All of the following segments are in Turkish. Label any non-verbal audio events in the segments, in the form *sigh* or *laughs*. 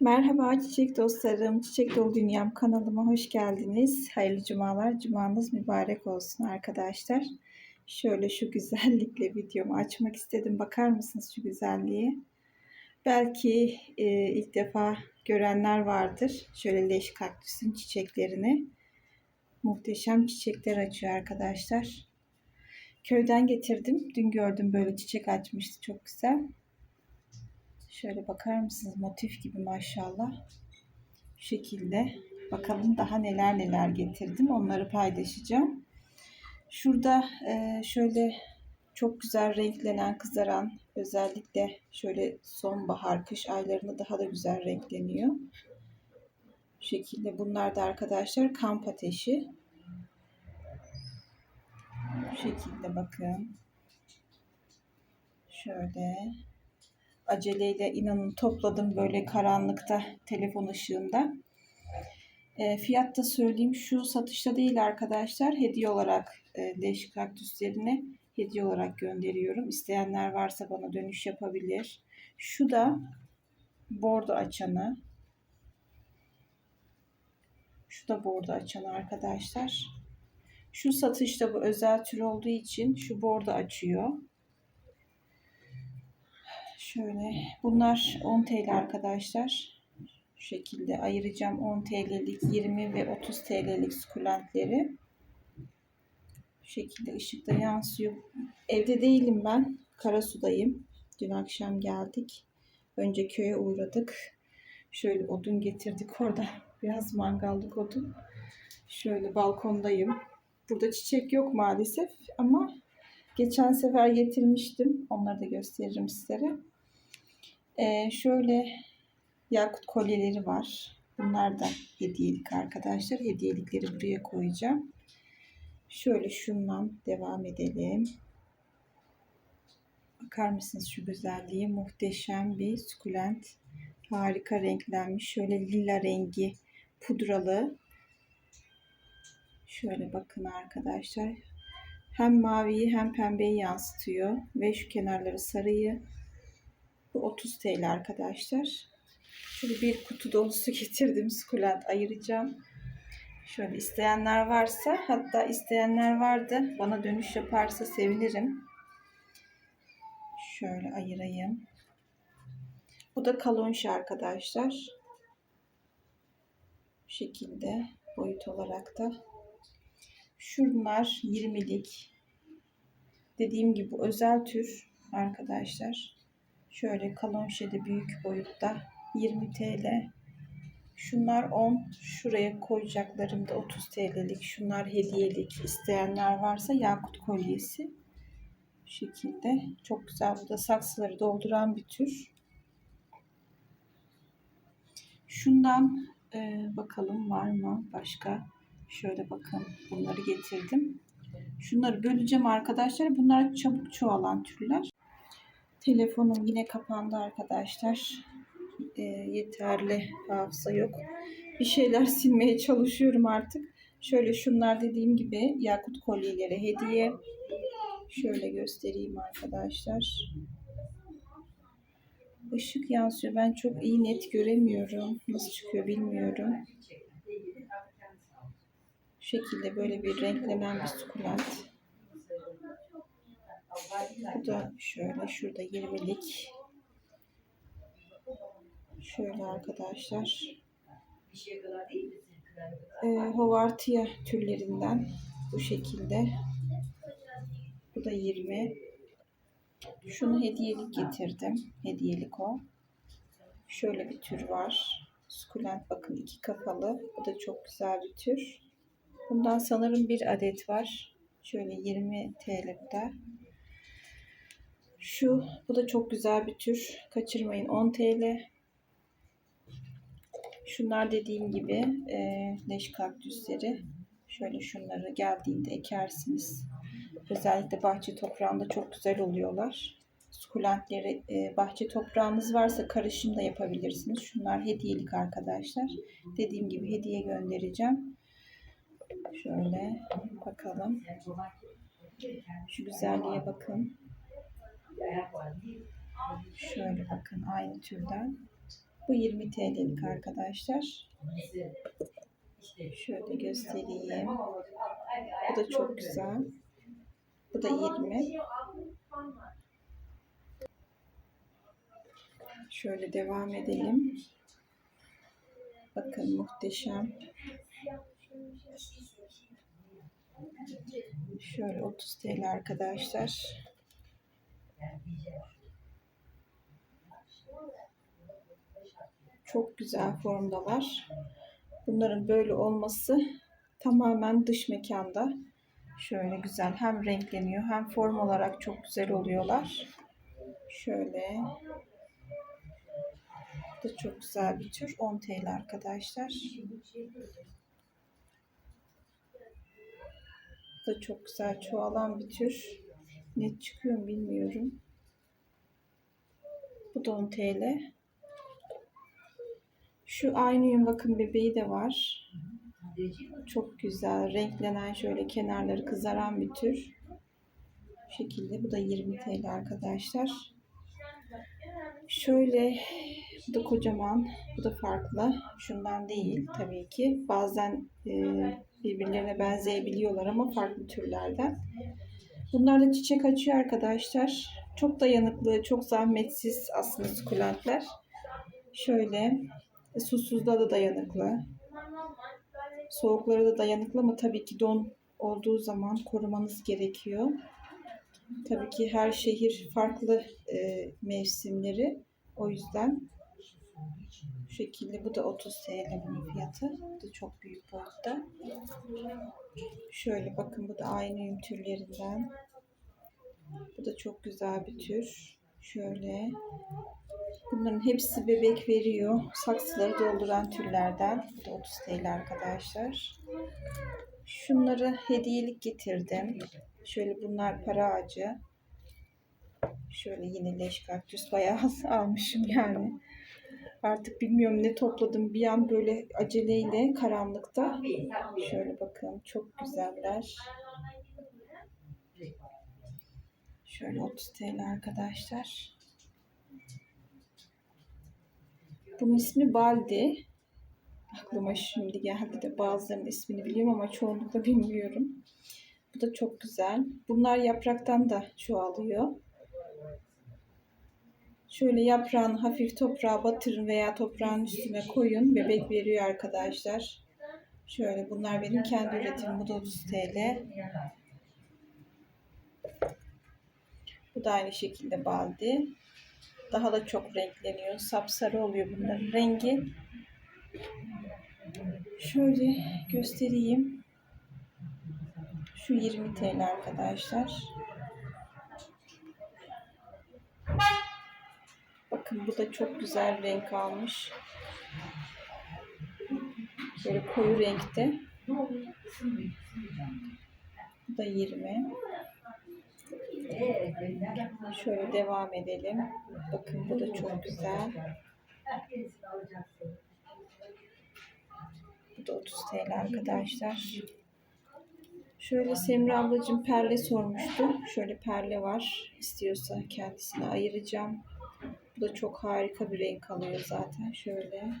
Merhaba çiçek dostlarım, Çiçek Dolu Dünyam kanalıma hoş geldiniz. Hayırlı cumalar, cumanız mübarek olsun arkadaşlar. Şöyle şu güzellikle videomu açmak istedim. Bakar mısınız şu güzelliğe? Belki e, ilk defa görenler vardır. Şöyle leş kaktüsün çiçeklerini. Muhteşem çiçekler açıyor arkadaşlar. Köyden getirdim. Dün gördüm böyle çiçek açmıştı. Çok güzel. Şöyle bakar mısınız? Motif gibi maşallah. Şu şekilde. Bakalım daha neler neler getirdim. Onları paylaşacağım. Şurada e, şöyle çok güzel renklenen, kızaran özellikle şöyle sonbahar, kış aylarında daha da güzel renkleniyor. Şu şekilde bunlar da arkadaşlar kamp ateşi. Bu şekilde bakın. Şöyle aceleyle inanın topladım böyle karanlıkta telefon ışığında. E, fiyat da söyleyeyim şu satışta değil arkadaşlar hediye olarak e, leş kaktüslerini hediye olarak gönderiyorum. İsteyenler varsa bana dönüş yapabilir. Şu da bordo açanı. Şu da bordo açanı arkadaşlar. Şu satışta bu özel tür olduğu için şu bordo açıyor. Şöyle bunlar 10 TL arkadaşlar. Şu şekilde ayıracağım 10 TL'lik 20 ve 30 TL'lik sukulentleri. Şu şekilde ışıkta yansıyor. Evde değilim ben. Karasu'dayım. Dün akşam geldik. Önce köye uğradık. Şöyle odun getirdik orada. Biraz mangallık odun. Şöyle balkondayım. Burada çiçek yok maalesef ama geçen sefer getirmiştim. Onları da gösteririm sizlere. Ee, şöyle yakut kolyeleri var. Bunlar da hediyelik arkadaşlar. Hediyelikleri buraya koyacağım. Şöyle şundan devam edelim. Bakar mısınız şu güzelliği? Muhteşem bir sukulent. Harika renklenmiş. Şöyle lila rengi pudralı. Şöyle bakın arkadaşlar. Hem maviyi hem pembeyi yansıtıyor. Ve şu kenarları sarıyı. Bu 30 TL arkadaşlar. Şöyle bir kutu dolusu *laughs* getirdim. Sukulent ayıracağım. Şöyle isteyenler varsa hatta isteyenler vardı. Bana dönüş yaparsa sevinirim. Şöyle ayırayım. Bu da kalonşi arkadaşlar. Bu şekilde boyut olarak da. Şunlar 20'lik. Dediğim gibi özel tür arkadaşlar. Şöyle kalonşede büyük boyutta 20 TL. Şunlar 10. Şuraya koyacaklarım da 30 TL'lik. Şunlar hediyelik. İsteyenler varsa yakut kolyesi. Bu şekilde. Çok güzel. Bu da saksıları dolduran bir tür. Şundan e, bakalım var mı başka? Şöyle bakın bunları getirdim. Şunları böleceğim arkadaşlar. Bunlar çabuk çoğalan türler. Telefonum yine kapandı arkadaşlar. E, yeterli hafıza yok. Bir şeyler *laughs* silmeye çalışıyorum artık. Şöyle şunlar dediğim gibi yakut kolyeleri hediye. Şöyle göstereyim arkadaşlar. Işık yansıyor. Ben çok iyi net göremiyorum. Nasıl çıkıyor bilmiyorum. Şu şekilde böyle bir renklenen bir sukulent. Bu da şöyle şurada 20'lik. Şöyle arkadaşlar. Ee, Hovartia türlerinden bu şekilde. Bu da 20. Şunu hediyelik getirdim. Hediyelik o. Şöyle bir tür var. Sukulent bakın iki kafalı. Bu da çok güzel bir tür. Bundan sanırım bir adet var. Şöyle 20 TL bu da. Şu, bu da çok güzel bir tür. Kaçırmayın 10 TL. Şunlar dediğim gibi e, leş kaktüsleri. Şöyle şunları geldiğinde ekersiniz. Özellikle bahçe toprağında çok güzel oluyorlar. Sukulentleri e, bahçe toprağınız varsa karışım da yapabilirsiniz. Şunlar hediyelik arkadaşlar. Dediğim gibi hediye göndereceğim. Şöyle bakalım. Şu güzelliğe bakın. Şöyle bakın aynı türden. Bu 20 TL'lik arkadaşlar. Şöyle göstereyim. Bu da çok güzel. Bu da 20. Şöyle devam edelim. Bakın muhteşem. Şöyle 30 TL arkadaşlar. Çok güzel formdalar. Bunların böyle olması tamamen dış mekanda. Şöyle güzel hem renkleniyor hem form olarak çok güzel oluyorlar. Şöyle. Bu da çok güzel bir tür. 10 TL arkadaşlar. Bu da çok güzel çoğalan bir tür. Net çıkıyor mu bilmiyorum. Bu da 10 TL. Şu aynı yün bakın bebeği de var. Çok güzel. Renklenen şöyle kenarları kızaran bir tür. Bu şekilde. Bu da 20 TL arkadaşlar. Şöyle bu da kocaman. Bu da farklı. Şundan değil tabii ki. Bazen e, birbirlerine benzeyebiliyorlar ama farklı türlerden. Bunlar da çiçek açıyor arkadaşlar. Çok dayanıklı, çok zahmetsiz aslında sukulentler. Şöyle e, susuzluğa da dayanıklı. Soğuklara da dayanıklı ama tabii ki don olduğu zaman korumanız gerekiyor. Tabii ki her şehir farklı e, mevsimleri. O yüzden şekilde bu da 30 TL bunun fiyatı. Bu da çok büyük boyutta. Şöyle bakın bu da aynı yün türlerinden. Bu da çok güzel bir tür. Şöyle. Bunların hepsi bebek veriyor. Saksıları dolduran türlerden. Bu da 30 TL arkadaşlar. Şunları hediyelik getirdim. Şöyle bunlar para ağacı. Şöyle yine leş kaktüs bayağı *laughs* almışım yani. Artık bilmiyorum ne topladım. Bir an böyle aceleyle karanlıkta. Şöyle bakın çok güzeller. Şöyle 30 TL arkadaşlar. Bunun ismi Baldi. Aklıma şimdi geldi de bazılarının ismini biliyorum ama çoğunlukla bilmiyorum. Bu da çok güzel. Bunlar yapraktan da çoğalıyor. Şöyle yaprağını hafif toprağa batırın veya toprağın üstüne koyun. Bebek veriyor arkadaşlar. Şöyle bunlar benim kendi üretimim. Bu da 30 TL. Bu da aynı şekilde baldi. Daha da çok renkleniyor. Sapsarı oluyor bunların rengi. Şöyle göstereyim. Şu 20 TL arkadaşlar. Bakın bu da çok güzel renk almış. Böyle koyu renkte. Bu da 20. Şöyle devam edelim. Bakın bu da çok güzel. Bu da 30 TL arkadaşlar. Şöyle Semra ablacığım perle sormuştu. Şöyle perle var. İstiyorsa kendisine ayıracağım. Bu da çok harika bir renk alıyor zaten. Şöyle.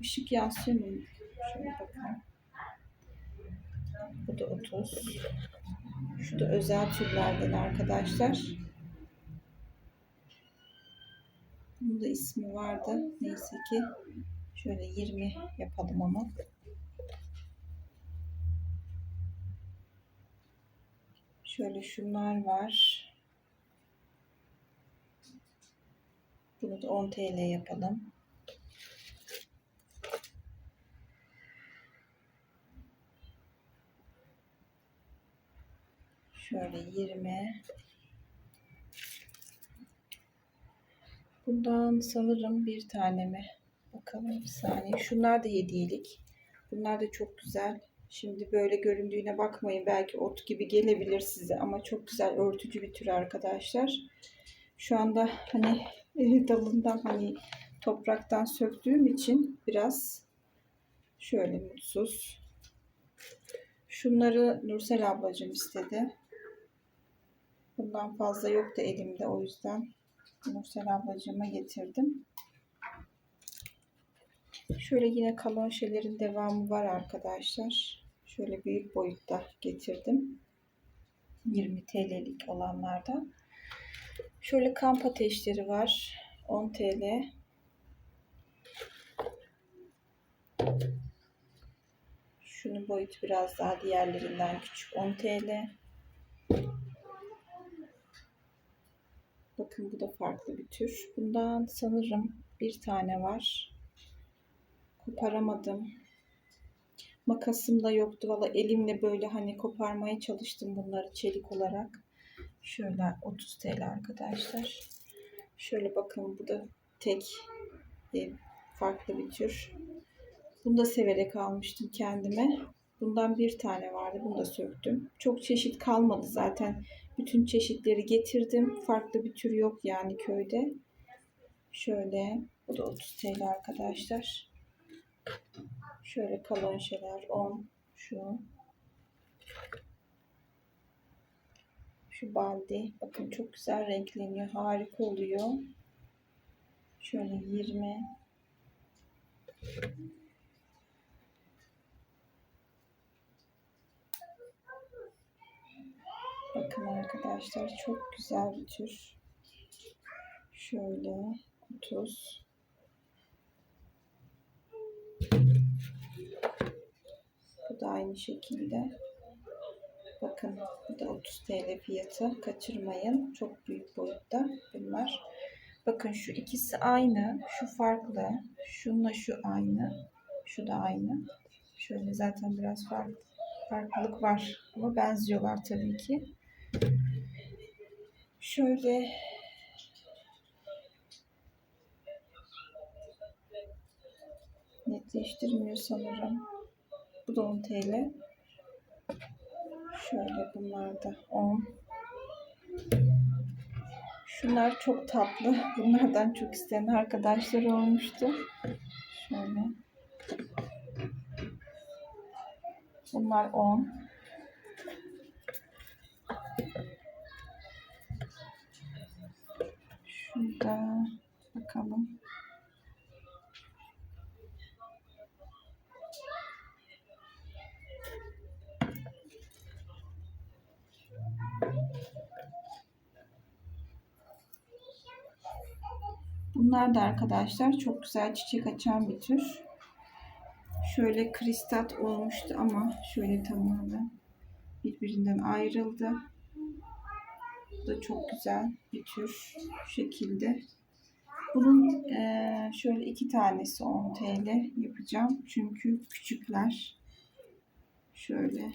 Işık yansıyor mu? Şöyle bakın. Bu da 30. Şu da özel türlerden arkadaşlar. Bunun da ismi vardı. Neyse ki şöyle 20 yapalım ama. Şöyle şunlar var. Bunu da 10 TL yapalım. Şöyle 20. Bundan sanırım bir tane mi? Bakalım bir saniye. Şunlar da hediyelik. Bunlar da çok güzel. Şimdi böyle göründüğüne bakmayın. Belki ot gibi gelebilir size ama çok güzel örtücü bir tür arkadaşlar. Şu anda hani dalından hani topraktan söktüğüm için biraz şöyle mutsuz. Şunları Nursel ablacığım istedi. Bundan fazla yoktu elimde o yüzden Nursel ablacığıma getirdim. Şöyle yine kalonşelerin devamı var arkadaşlar. Şöyle büyük boyutta getirdim. 20 TL'lik olanlardan. Şöyle kamp ateşleri var. 10 TL. Şunun boyutu biraz daha diğerlerinden küçük. 10 TL. Bakın bu da farklı bir tür. Bundan sanırım bir tane var. Koparamadım. Makasım da yoktu. Valla elimle böyle hani koparmaya çalıştım bunları çelik olarak. Şöyle 30 TL arkadaşlar. Şöyle bakın bu da tek e, farklı bir tür. Bunu da severek almıştım kendime. Bundan bir tane vardı. Bunu da söktüm. Çok çeşit kalmadı zaten. Bütün çeşitleri getirdim. Farklı bir tür yok yani köyde. Şöyle. Bu da 30 TL arkadaşlar. Şöyle kalonşeler 10. Şu. Şu baldi. Bakın çok güzel renkleniyor. Harika oluyor. Şöyle 20. Bakın arkadaşlar çok güzel bir tür. Şöyle 30. Bu da aynı şekilde. Bakın bu da 30 TL fiyatı. Kaçırmayın. Çok büyük boyutta bunlar. Bakın şu ikisi aynı. Şu farklı. Şununla şu aynı. Şu da aynı. Şöyle zaten biraz farklı, farklılık var. Ama benziyorlar tabii ki. Şöyle netleştirmiyor sanırım. Bu da 10 TL. Şöyle bunlar da 10. Şunlar çok tatlı. *laughs* Bunlardan çok isteyen arkadaşlar olmuştu. Şöyle. Bunlar 10. Şurada bakalım. Bunlar da arkadaşlar çok güzel çiçek açan bir tür. Şöyle kristat olmuştu ama şöyle tamamen birbirinden ayrıldı. Bu da çok güzel bir tür. Şekilde. Bunun eee, şöyle iki tanesi 10 TL yapacağım. Çünkü küçükler. Şöyle.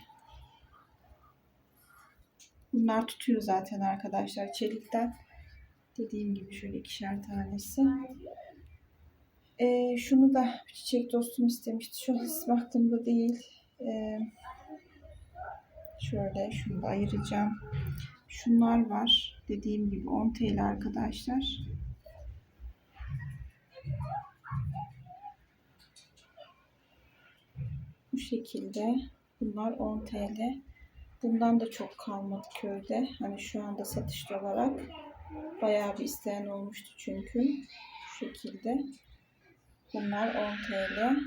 Bunlar tutuyor zaten arkadaşlar çelikten. Dediğim gibi şöyle ikişer tanesi. Ee, şunu da çiçek dostum istemişti. Şu an aklımda değil. Ee, şöyle şunu da ayıracağım. Şunlar var. Dediğim gibi 10 TL arkadaşlar. Bu şekilde. Bunlar 10 TL. Bundan da çok kalmadı köyde. Hani şu anda satışta olarak. Bayağı bir isteyen olmuştu çünkü. Şu şekilde. Bunlar 10 TL.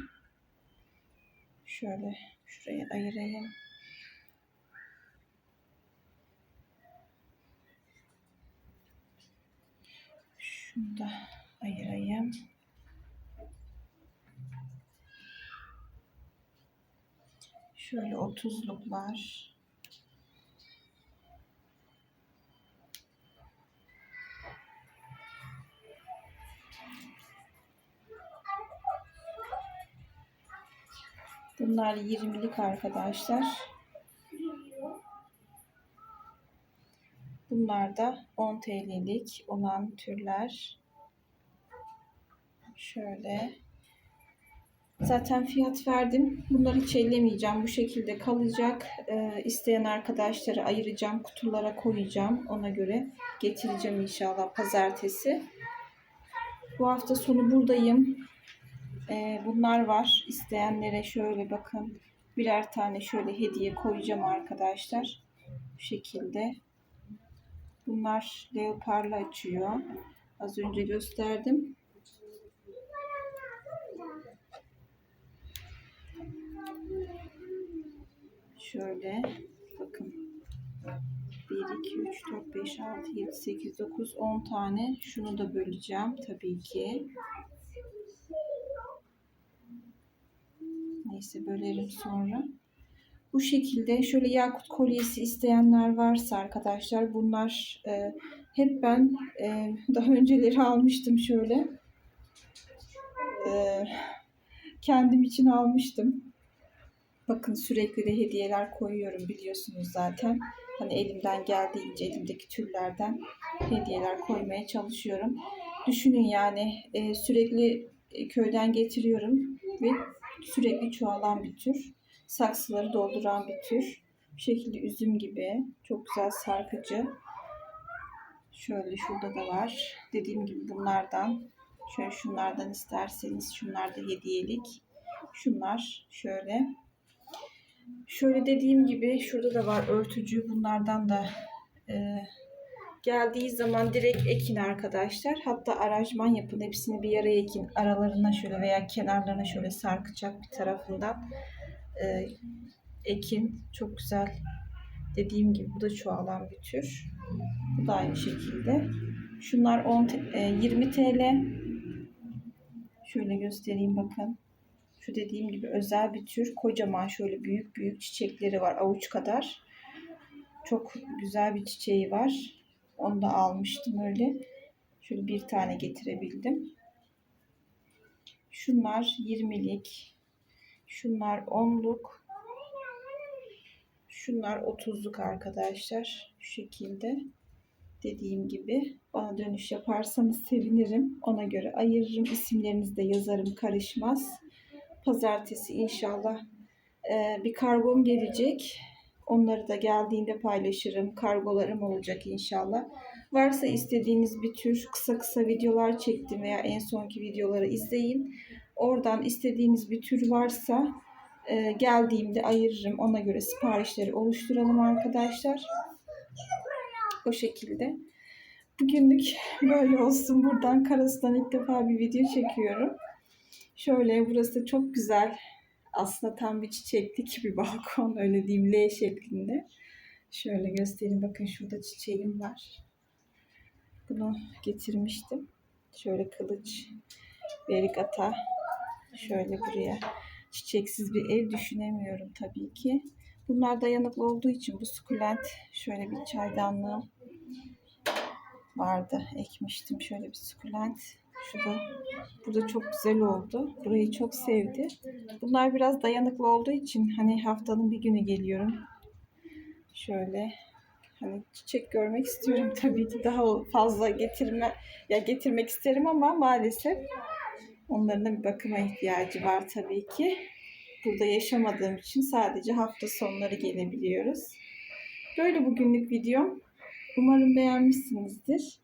Şöyle şuraya ayırayım. Şunu da ayırayım. Şöyle 30'luklar. Bunlar 20'lik arkadaşlar. Bunlar da 10 TL'lik olan türler. Şöyle. Zaten fiyat verdim. Bunları hiç. Bu şekilde kalacak. Ee, isteyen arkadaşları ayıracağım. Kutulara koyacağım. Ona göre getireceğim inşallah pazartesi. Bu hafta sonu buradayım e, bunlar var. İsteyenlere şöyle bakın. Birer tane şöyle hediye koyacağım arkadaşlar. Bu şekilde. Bunlar leoparla açıyor. Az önce gösterdim. Şöyle bakın. 1, 2, 3, 4, 5, 6, 7, 8, 9, 10 tane. Şunu da böleceğim tabii ki. Neyse bölerim sonra. Bu şekilde şöyle yakut kolyesi isteyenler varsa arkadaşlar bunlar e, hep ben e, *laughs* daha önceleri almıştım şöyle. E, kendim için almıştım. Bakın sürekli de hediyeler koyuyorum biliyorsunuz zaten. Hani elimden geldiğince elimdeki türlerden hediyeler koymaya çalışıyorum. Düşünün yani e, sürekli e, köyden getiriyorum ve sürekli çoğalan bir tür. Saksıları dolduran bir tür. Bu şekilde üzüm gibi. Çok güzel sarkıcı. Şöyle şurada da var. Dediğim gibi bunlardan. Şöyle şunlardan isterseniz. Şunlar da hediyelik. Şunlar şöyle. Şöyle dediğim gibi şurada da var örtücü. Bunlardan da e, geldiği zaman direkt ekin arkadaşlar. Hatta aranjman yapın. Hepsini bir yere ekin. Aralarına şöyle veya kenarlarına şöyle sarkacak bir tarafından e, ekin. Çok güzel. Dediğim gibi bu da çoğalan bir tür. Bu da aynı şekilde. Şunlar 10 t- e, 20 TL. Şöyle göstereyim bakın. Şu dediğim gibi özel bir tür. Kocaman şöyle büyük büyük çiçekleri var. Avuç kadar. Çok güzel bir çiçeği var. Onu da almıştım öyle. Şöyle bir tane getirebildim. Şunlar 20'lik. Şunlar 10'luk. Şunlar 30'luk arkadaşlar. Şu şekilde. Dediğim gibi bana dönüş yaparsanız sevinirim. Ona göre ayırırım. İsimlerinizi de yazarım karışmaz. Pazartesi inşallah e, bir kargom gelecek. Onları da geldiğinde paylaşırım. Kargolarım olacak inşallah. Varsa istediğiniz bir tür kısa kısa videolar çektim veya en sonki videoları izleyin. Oradan istediğiniz bir tür varsa e, geldiğimde ayırırım. Ona göre siparişleri oluşturalım arkadaşlar. O şekilde. Bugünlük böyle olsun. Buradan Karasu'dan ilk defa bir video çekiyorum. Şöyle burası çok güzel. Aslında tam bir çiçeklik bir *laughs* balkon öyle diyeyim şeklinde. Şöyle göstereyim bakın şurada çiçeğim var. Bunu getirmiştim. Şöyle kılıç, verigata. Şöyle buraya çiçeksiz bir ev düşünemiyorum tabii ki. Bunlar dayanıklı olduğu için bu sukulent şöyle bir çaydanlığım vardı. Ekmiştim şöyle bir sukulent. Şurada burada çok güzel oldu. Burayı çok sevdi. Bunlar biraz dayanıklı olduğu için hani haftanın bir günü geliyorum. Şöyle hani çiçek görmek istiyorum *laughs* tabii ki daha fazla getirme ya getirmek isterim ama maalesef onların da bir bakıma ihtiyacı var tabii ki. Burada yaşamadığım için sadece hafta sonları gelebiliyoruz. Böyle bugünlük videom. Umarım beğenmişsinizdir.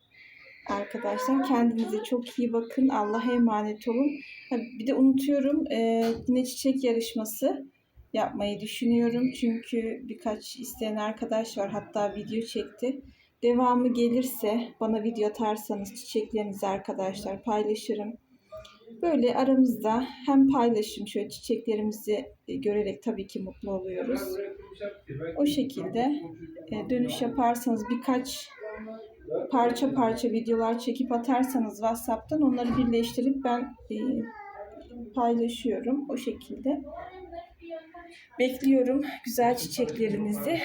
Arkadaşlar kendinize çok iyi bakın. Allah'a emanet olun. Ha, bir de unutuyorum e, yine çiçek yarışması yapmayı düşünüyorum. Çünkü birkaç isteyen arkadaş var. Hatta video çekti. Devamı gelirse bana video atarsanız çiçeklerinizi arkadaşlar paylaşırım. Böyle aramızda hem paylaşım şöyle çiçeklerimizi e, görerek tabii ki mutlu oluyoruz. O şekilde e, dönüş yaparsanız birkaç parça parça videolar çekip atarsanız WhatsApp'tan onları birleştirip ben e, paylaşıyorum o şekilde. Bekliyorum güzel çiçeklerinizi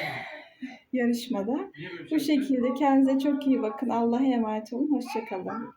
yarışmada. Bu şekilde kendinize çok iyi bakın. Allah'a emanet olun. Hoşçakalın.